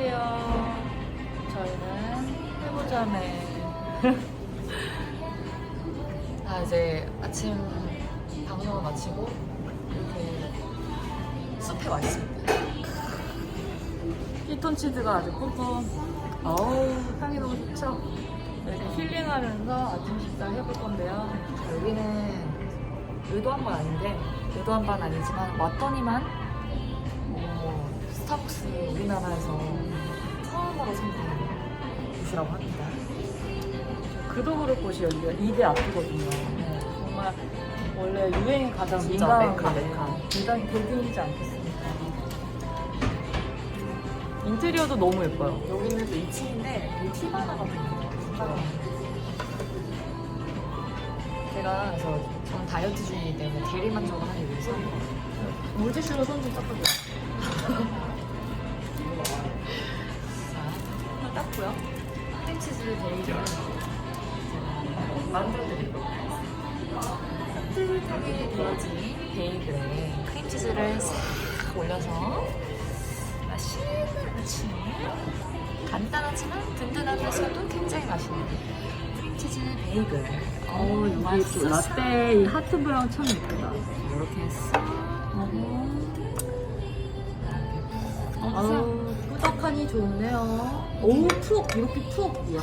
안녕하세요. 저희는 해보자매. 아 이제 아침 방송을 마치고 이렇게 숲에 와 있습니다. 피톤치드가 아주 뿜뿜. 어우 향이 너무 좋죠. 이렇게 힐링하면서 아침 식사 해볼 건데요. 자, 여기는 의도한 건 아닌데 의도한 건 아니지만 왔더니만 어, 스타벅스 우리나라에서 처음으로 생긴 곳이라고 합니다. 그도그룹 곳이 여기가 2대 앞이거든요. 네, 정말 원래 유행에 가장 진짜 민감한 메카, 메카. 굉장히 대중이지 않겠습니까? 인테리어도 너무 예뻐요. 여기는 또 2층인데 이 티바나 같은 거. 제가 그래서 저는 다이어트 중이기 때문에 대리 만족을 하기 위해서 물티슈로 손 좀 닦아줘요. 자, 닦고요. 크림치즈 베이글 만들어드리도록 하겠습니다. 따뜻하게 구워진 베이글에 크림치즈를 싹 올려서 맛있는 아침 간단하지만 든든하면서도 굉장히 맛있는 크림치즈 베이글 어우, 여기 또 맛있었어요. 라떼 이 하트 브라운 참 예쁘다. 이렇게 싹 먹어. 아우, 꾸덕하니 좋네요. 오, 푹, 이렇게 푹. 이야.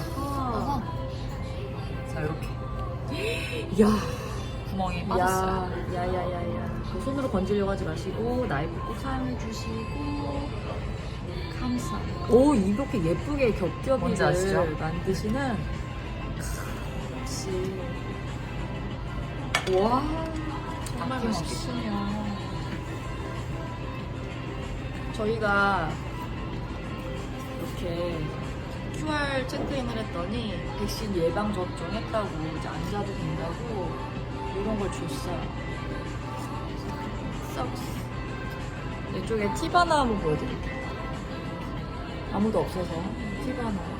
자 이렇게 이야. 구멍이 빠졌어요. 야, 야, 야, 야, 야. 그 손으로 건지려고 하지 마시고, 나이프 꼭 사용해 주시고. 감사. 오, 이렇게 예쁘게 뭔지 겹겹이를? 만드시는. 역시. 와. 정말 아낌없이. 맛있겠네요. 저희가 이렇게 QR 체크인을 했더니 백신 예방 접종 했다고 이제 안 자도 된다고 이런 걸 줬어요. 썩스. 이쪽에 티바나 한번 보여드릴게요. 아무도 없어서 티바나.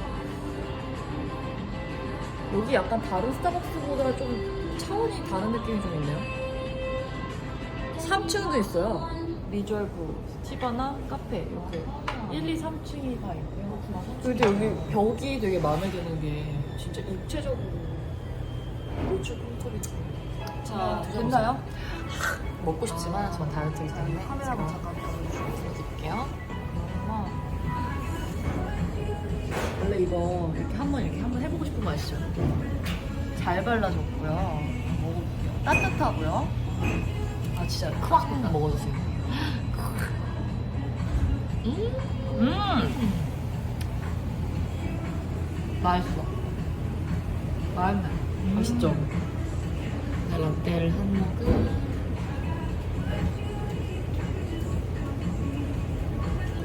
여기 약간 다른 스타벅스보다 좀 차원이 다른 느낌이 좀 있네요. 3층도 있어요. 리졸브, 티바나, 카페 이렇게 1, 2, 3층이 다 있고요. 그래도 여기 벽이 되게 마음에 드는 게 진짜 입체적으로 노출 컨트롤이 자, 됐나요? 먹고 싶지만 전 다이어트이기 때문에 카메라만 제가 잠깐 보여드릴게요. 원래 이거 이렇게 한번 이렇게 한번 해보고 싶은 거 아시죠? 잘 발라줬고요. 먹어볼게요. 따뜻하고요. 아 진짜 콱 먹어주세요. 음 맛있어. 맛있네. 맛있죠? 네, 라떼를 한 모금.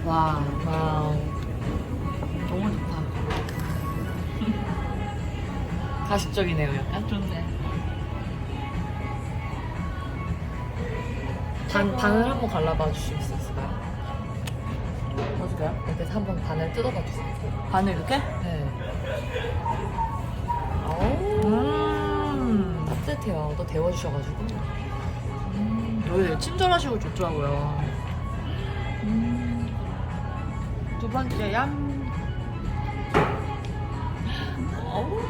와 와우. 너무 좋다. 가식적이네요, 약간. 좋네. 반, 반을 한번 갈라봐 주실 수 있을까요? 어디가요? 이렇게 한번 반을 뜯어봐 주세요. 반을 이렇게? 네. 어우, 음. 따뜻해요. 또 데워주셔가지고. 음, 여기 친절하시고 좋더라고요. 음. 두 번째 얌. 어우.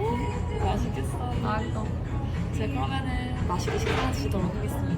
오, 맛있겠어. 맛있어. 제가 그러면은 맛있게 식사하시도록 하겠습니다.